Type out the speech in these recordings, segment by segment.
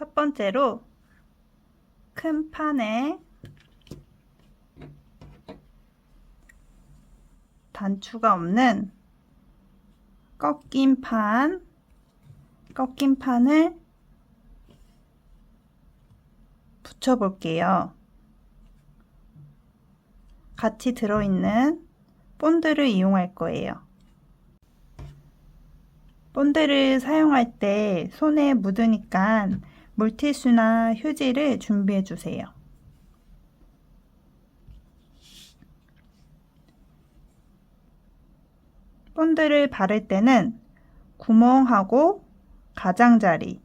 첫 번째로 큰 판에 단추가 없는 꺾인 판, 꺾인 판을 붙여볼게요. 같이 들어있는 본드를 이용할 거예요. 본드를 사용할 때 손에 묻으니까 물티슈나 휴지를 준비해 주세요. 본드를 바를 때는 구멍하고 가장자리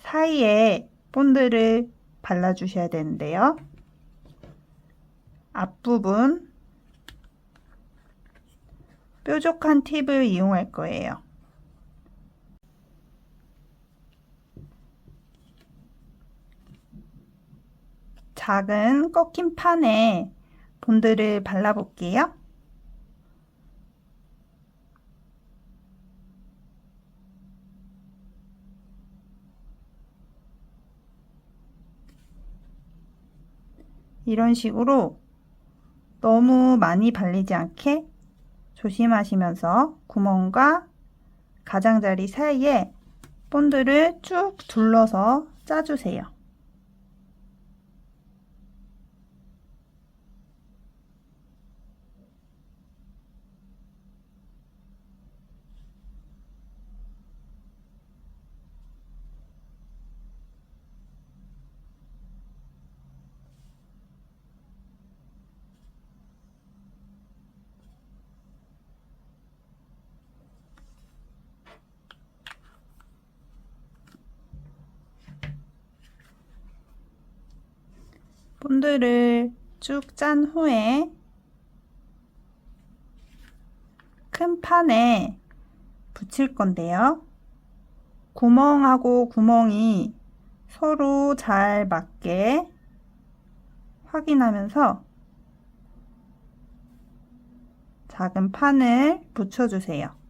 사이에 본드를 발라주셔야 되는데요. 앞부분 뾰족한 팁을 이용할 거예요. 작은 꺾인 판에 본드를 발라볼게요. 이런 식으로 너무 많이 발리지 않게 조심하시면서 구멍과 가장자리 사이에 본드를 쭉 둘러서 짜주세요. 본드를 쭉 짠 후에 큰 판에 붙일 건데요. 구멍하고 구멍이 서로 잘 맞게 확인하면서 작은 판을 붙여주세요.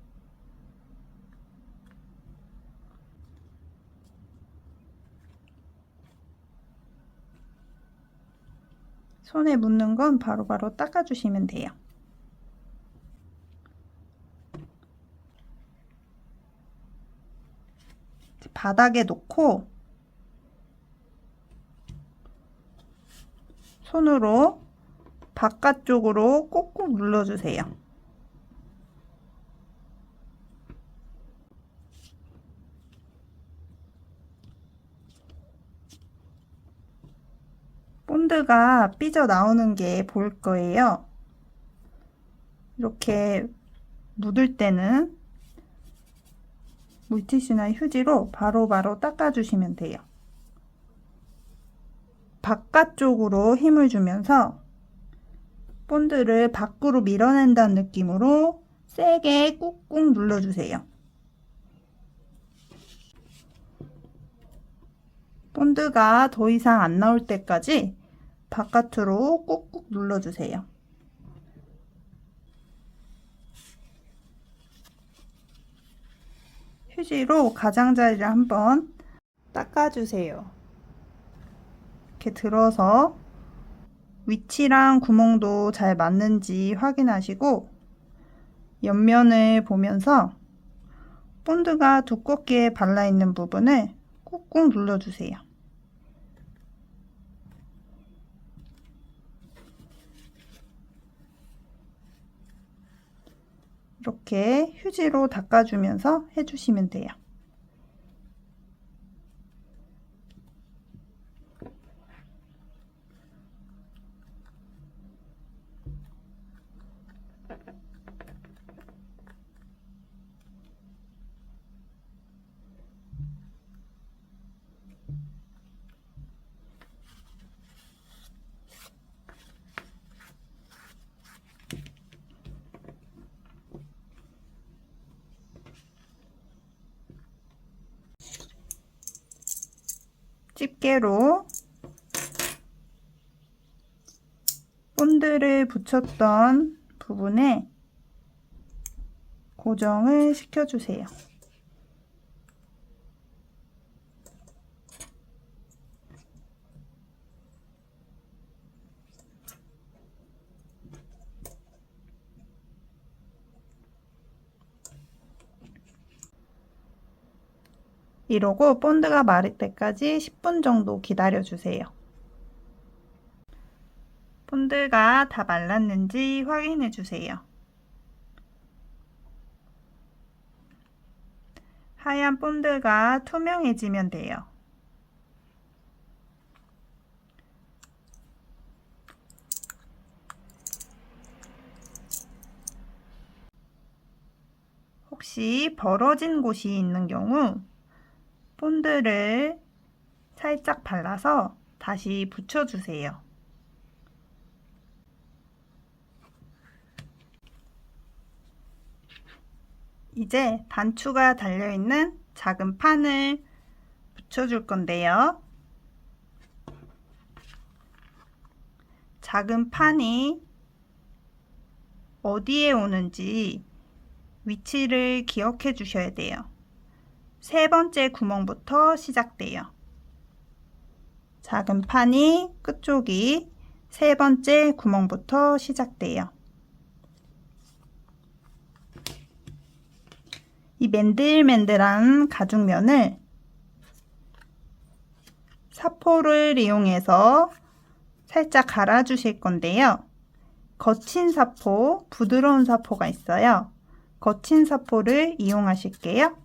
손에 묻는 건 바로 바로 닦아주시면 돼요. 바닥에 놓고 손으로 바깥쪽으로 꾹꾹 눌러주세요. 본드가 삐져 나오는 게 보일 거예요. 이렇게 묻을 때는 물티슈나 휴지로 바로바로 바로 닦아주시면 돼요. 바깥쪽으로 힘을 주면서 본드를 밖으로 밀어낸다는 느낌으로 세게 꾹꾹 눌러주세요. 본드가 더 이상 안 나올 때까지 바깥으로 꾹꾹 눌러주세요. 휴지로 가장자리를 한번 닦아주세요. 이렇게 들어서 위치랑 구멍도 잘 맞는지 확인하시고 옆면을 보면서 본드가 두껍게 발라있는 부분을 꾹꾹 눌러주세요. 이렇게 휴지로 닦아주면서 해주시면 돼요. 집게로 본드를 붙였던 부분에 고정을 시켜주세요. 이러고 본드가 마를 때까지 10분 정도 기다려 주세요. 본드가 다 말랐는지 확인해 주세요. 하얀 본드가 투명해지면 돼요. 혹시 벌어진 곳이 있는 경우 본드를 살짝 발라서 다시 붙여주세요. 이제 단추가 달려있는 작은 판을 붙여줄 건데요. 작은 판이 어디에 오는지 위치를 기억해 주셔야 돼요. 세 번째 구멍부터 시작돼요. 작은 판이 끝쪽이 세 번째 구멍부터 시작돼요. 이 맨들맨들한 가죽면을 사포를 이용해서 살짝 갈아주실 건데요. 거친 사포, 부드러운 사포가 있어요. 거친 사포를 이용하실게요.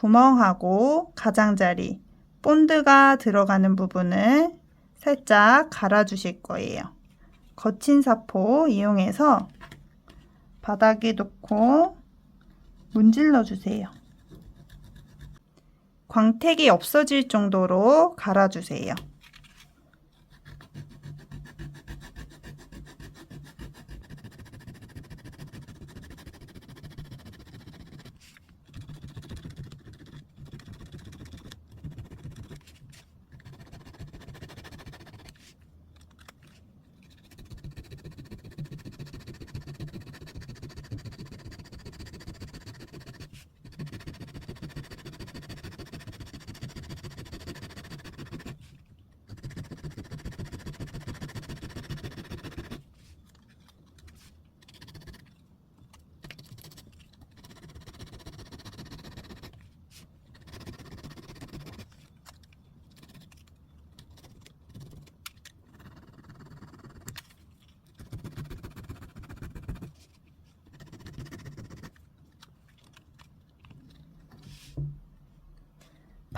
구멍하고 가장자리, 본드가 들어가는 부분을 살짝 갈아주실 거예요. 거친 사포 이용해서 바닥에 놓고 문질러 주세요. 광택이 없어질 정도로 갈아주세요.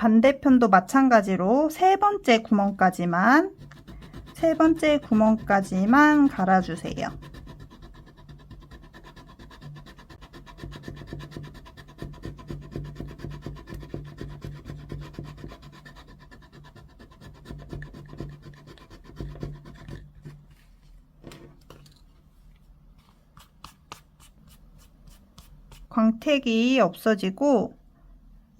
반대편도 마찬가지로 세 번째 구멍까지만 세 번째 구멍까지만 갈아주세요. 광택이 없어지고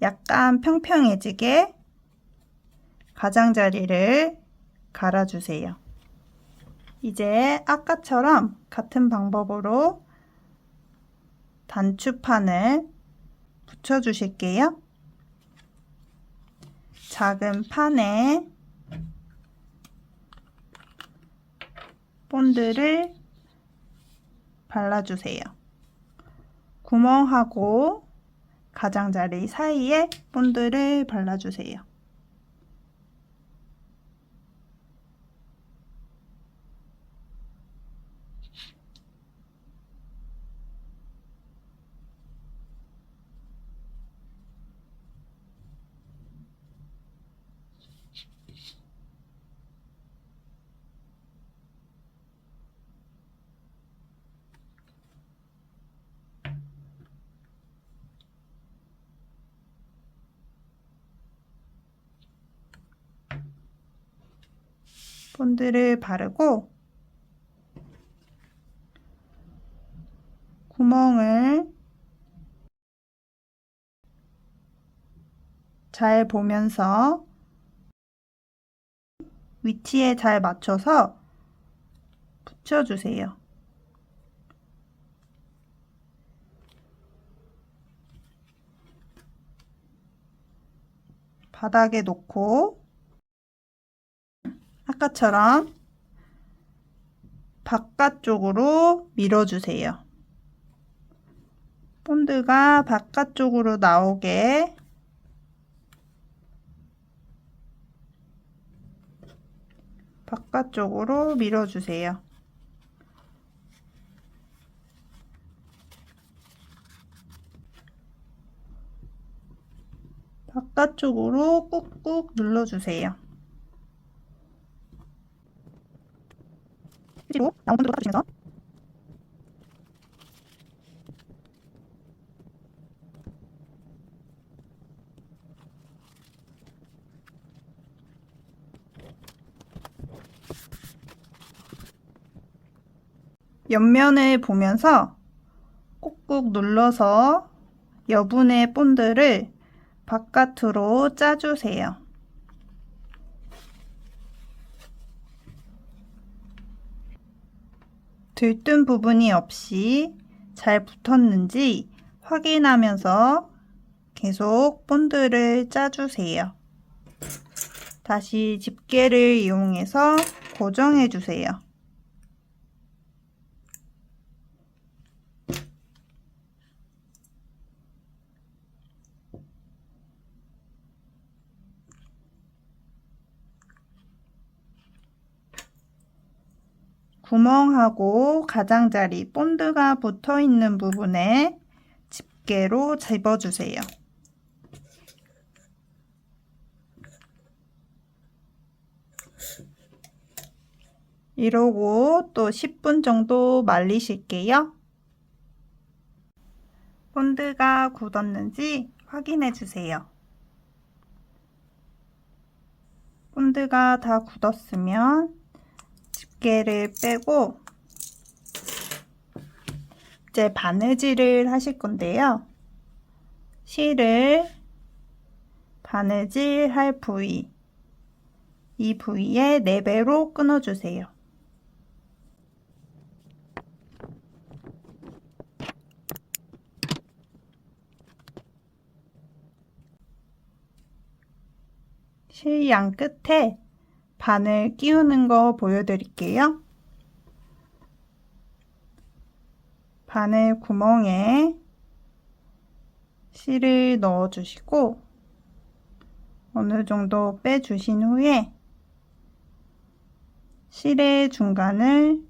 약간 평평해지게 가장자리를 갈아주세요. 이제 아까처럼 같은 방법으로 단추판을 붙여주실게요. 작은 판에 본드를 발라주세요. 구멍하고 가장자리 사이에 본드를 발라주세요. 본드를 바르고 구멍을 잘 보면서 위치에 잘 맞춰서 붙여주세요. 바닥에 놓고 아까처럼 바깥쪽으로 밀어주세요. 본드가 바깥쪽으로 나오게 바깥쪽으로 밀어주세요. 바깥쪽으로 꾹꾹 눌러주세요. 그리고 나온 본드로 닦아주시면서 옆면을 보면서 꾹꾹 눌러서 여분의 본드를 바깥으로 짜주세요. 들뜬 부분이 없이 잘 붙었는지 확인하면서 계속 본드를 짜주세요. 다시 집게를 이용해서 고정해 주세요. 구멍하고 가장자리 본드가 붙어 있는 부분에 집게로 집어주세요. 이러고 또 10분 정도 말리실게요. 본드가 굳었는지 확인해 주세요. 본드가 다 굳었으면 집게를 빼고 이제 바느질을 하실 건데요. 실을 바느질 할 부위 이 부위에 4배로 끊어주세요. 실양 끝에 바늘 끼우는 거 보여드릴게요. 바늘 구멍에 실을 넣어주시고 어느 정도 빼주신 후에 실의 중간을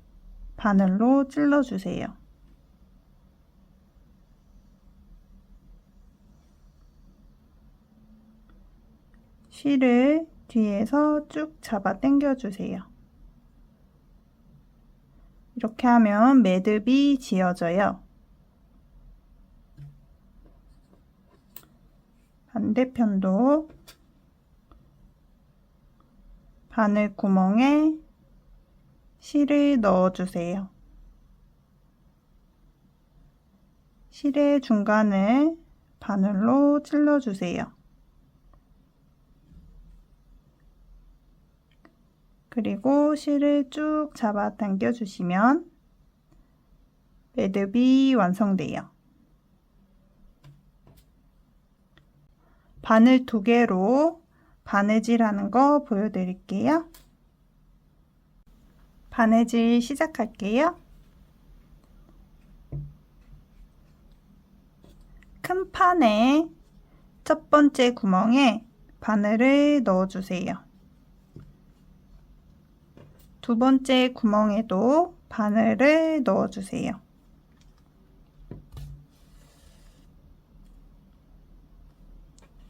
바늘로 찔러주세요. 실을 뒤에서 쭉 잡아 당겨 주세요. 이렇게 하면 매듭이 지어져요. 반대편도 바늘 구멍에 실을 넣어주세요. 실의 중간을 바늘로 찔러주세요. 그리고 실을 쭉 잡아 당겨 주시면 매듭이 완성돼요. 바늘 두 개로 바느질 하는 거 보여드릴게요. 바느질 시작할게요. 큰 판에 첫 번째 구멍에 바늘을 넣어주세요. 두 번째 구멍에도 바늘을 넣어주세요.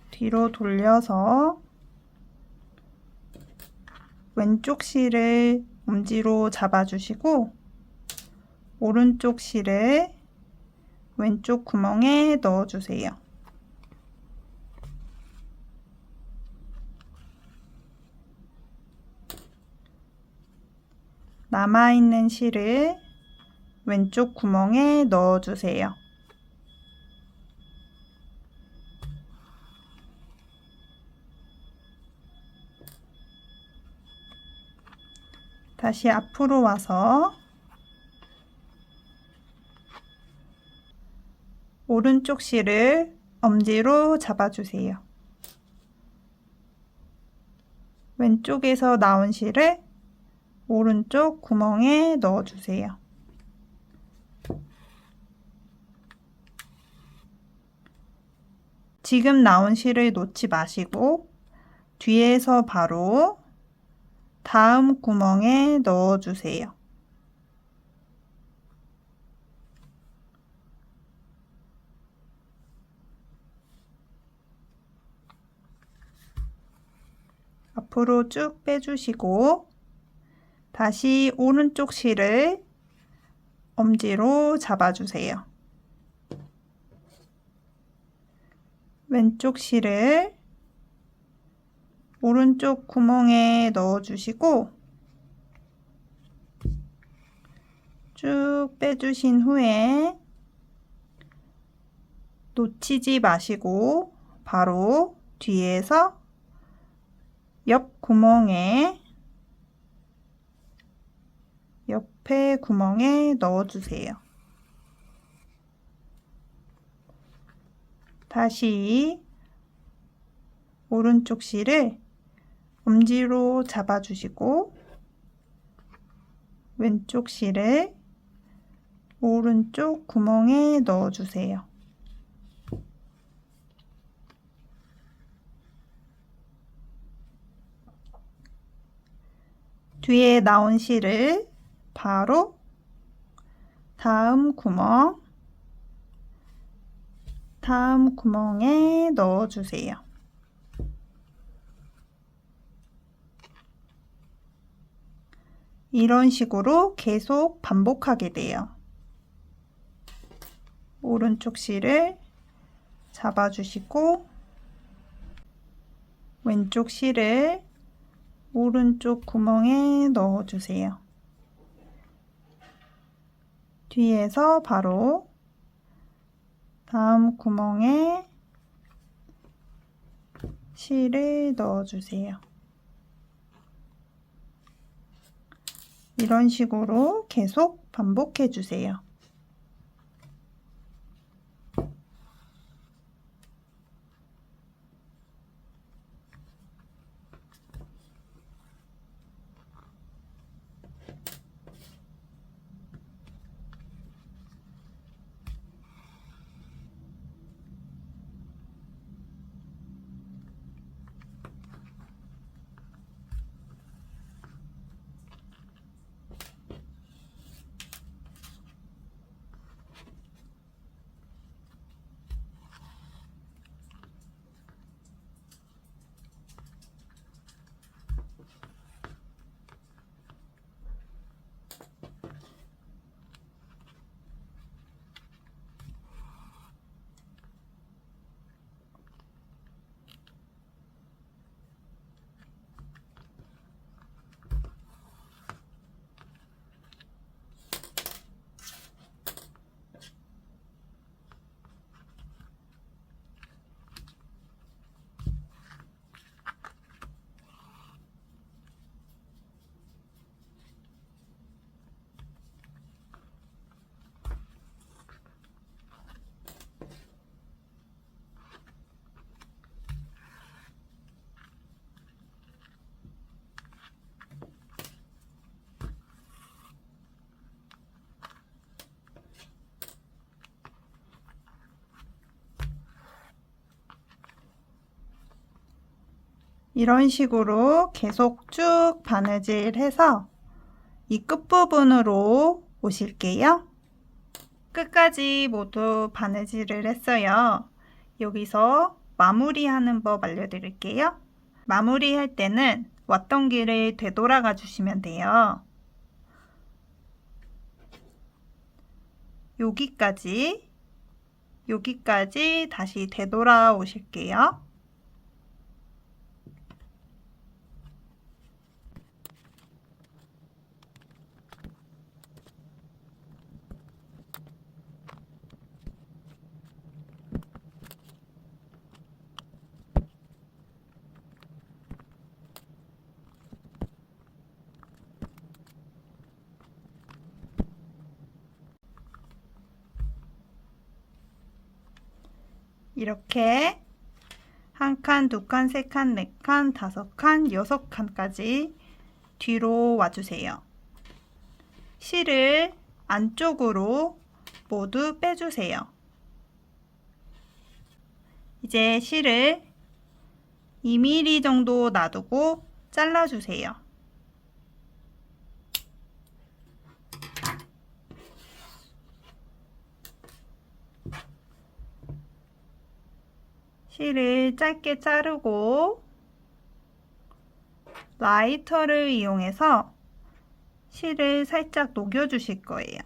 뒤로 돌려서 왼쪽 실을 엄지로 잡아주시고 오른쪽 실을 왼쪽 구멍에 넣어주세요. 남아있는 실을 왼쪽 구멍에 넣어주세요. 다시 앞으로 와서 오른쪽 실을 엄지로 잡아주세요. 왼쪽에서 나온 실을 오른쪽 구멍에 넣어주세요. 지금 나온 실을 놓지 마시고 뒤에서 바로 다음 구멍에 넣어주세요. 앞으로 쭉 빼주시고 다시 오른쪽 실을 엄지로 잡아주세요. 왼쪽 실을 오른쪽 구멍에 넣어주시고 쭉 빼주신 후에 놓치지 마시고 바로 뒤에서 옆 구멍에 옆에 구멍에 넣어주세요. 다시 오른쪽 실을 엄지로 잡아주시고 왼쪽 실을 오른쪽 구멍에 넣어주세요. 뒤에 나온 실을 바로 다음 구멍, 다음 구멍에 넣어주세요. 이런 식으로 계속 반복하게 돼요. 오른쪽 실을 잡아주시고 왼쪽 실을 오른쪽 구멍에 넣어주세요. 뒤에서 바로 다음 구멍에 실을 넣어주세요. 이런 식으로 계속 반복해 주세요. 이런 식으로 계속 쭉 바느질 해서 이 끝부분으로 오실게요. 끝까지 모두 바느질을 했어요. 여기서 마무리하는 법 알려드릴게요. 마무리할 때는 왔던 길을 되돌아가 주시면 돼요. 여기까지, 여기까지 다시 되돌아 오실게요. 이렇게 한 칸, 두 칸, 세 칸, 네 칸, 다섯 칸, 여섯 칸까지 뒤로 와주세요. 실을 안쪽으로 모두 빼주세요. 이제 실을 2mm 정도 놔두고 잘라주세요. 실을 짧게 자르고 라이터를 이용해서 실을 살짝 녹여 주실 거예요.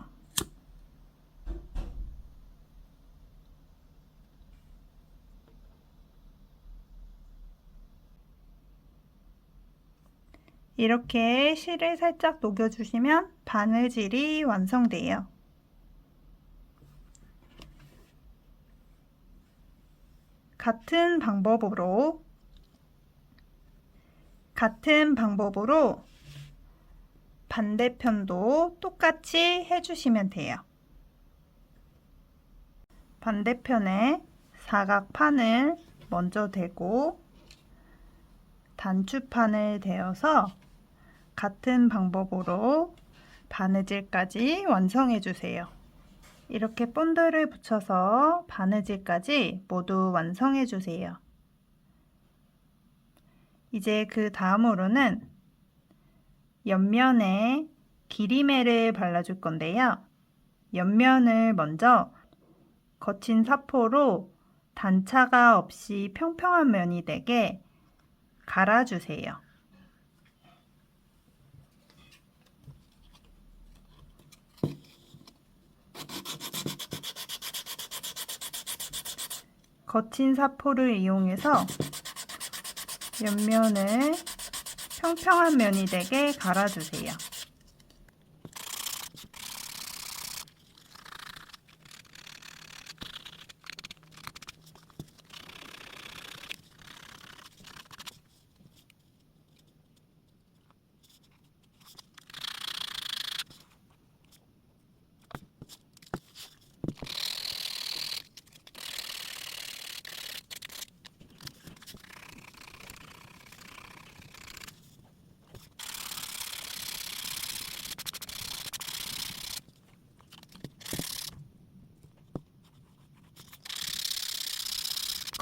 이렇게 실을 살짝 녹여주시면 바느질이 완성돼요. 같은 방법으로 같은 방법으로 반대편도 똑같이 해주시면 돼요. 반대편에 사각판을 먼저 대고 단추판을 대어서 같은 방법으로 바느질까지 완성해 주세요. 이렇게 본드를 붙여서 바느질까지 모두 완성해 주세요. 이제 그 다음으로는 옆면에 기리매를 발라줄 건데요. 옆면을 먼저 거친 사포로 단차가 없이 평평한 면이 되게 갈아주세요. 거친 사포를 이용해서 옆면을 평평한 면이 되게 갈아주세요.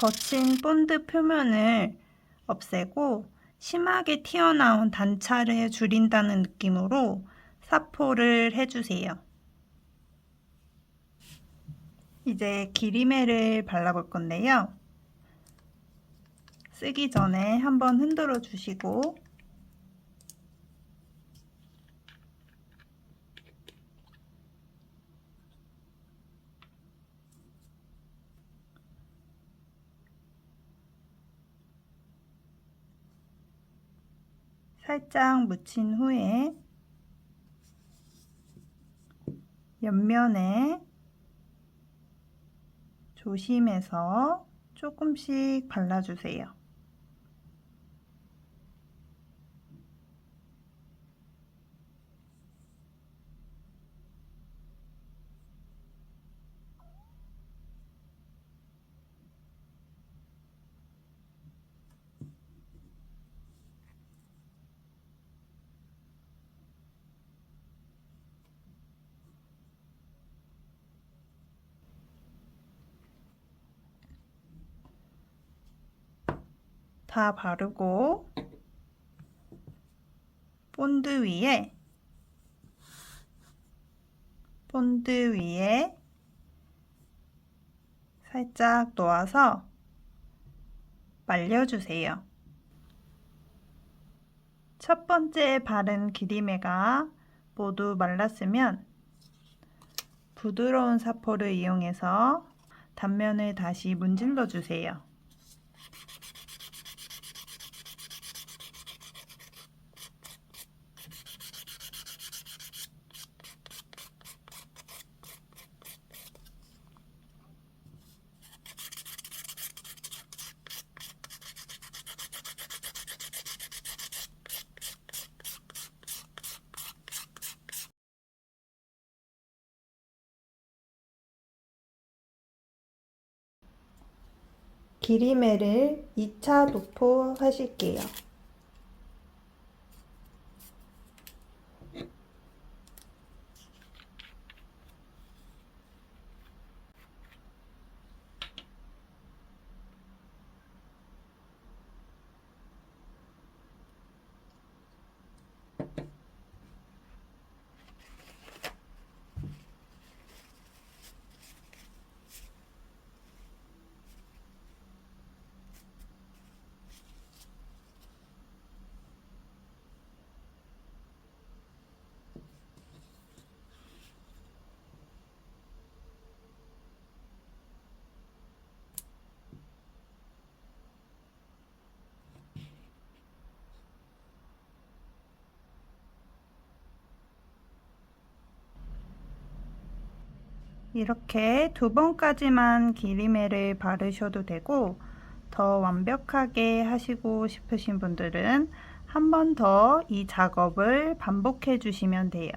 거친 본드 표면을 없애고 심하게 튀어나온 단차를 줄인다는 느낌으로 사포를 해주세요. 이제 기리매를 발라볼 건데요. 쓰기 전에 한번 흔들어 주시고 살짝 묻힌 후에 옆면에 조심해서 조금씩 발라주세요. 다 바르고 본드 위에 본드 위에 살짝 놓아서 말려주세요. 첫 번째 바른 기리매가 모두 말랐으면 부드러운 사포를 이용해서 단면을 다시 문질러 주세요. 기리매를 2차 도포 하실게요. 이렇게 두 번까지만 기리메를 바르셔도 되고 더 완벽하게 하시고 싶으신 분들은 한 번 더 이 작업을 반복해 주시면 돼요.